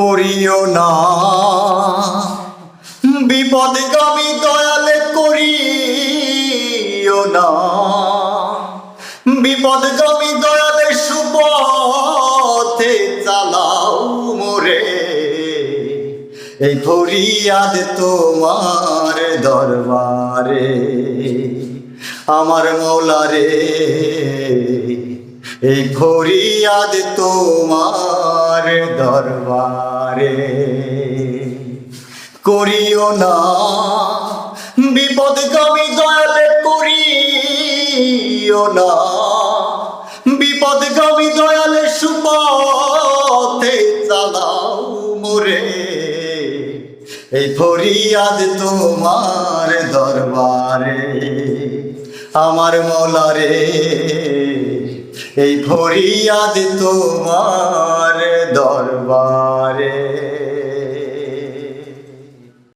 করিও না। বিপদগামী দয়ালে করিও না। বিপদগামী দয়ালে সুপথে চালাও মোরে। এই ফরিয়াদ তোমার দরবারে, আমার মৌলারে, এই ফরিয়াদ তোমার দরবারে। করিও না, বিপদগামী দয়ালে, করিও না। বিপদগামী দয়ালে, সুপথে চালাও মোরে। এই ফরিয়াদ তোমার দরবারে, আমার মলারে। এই ফরিয়াদ তোমার Body.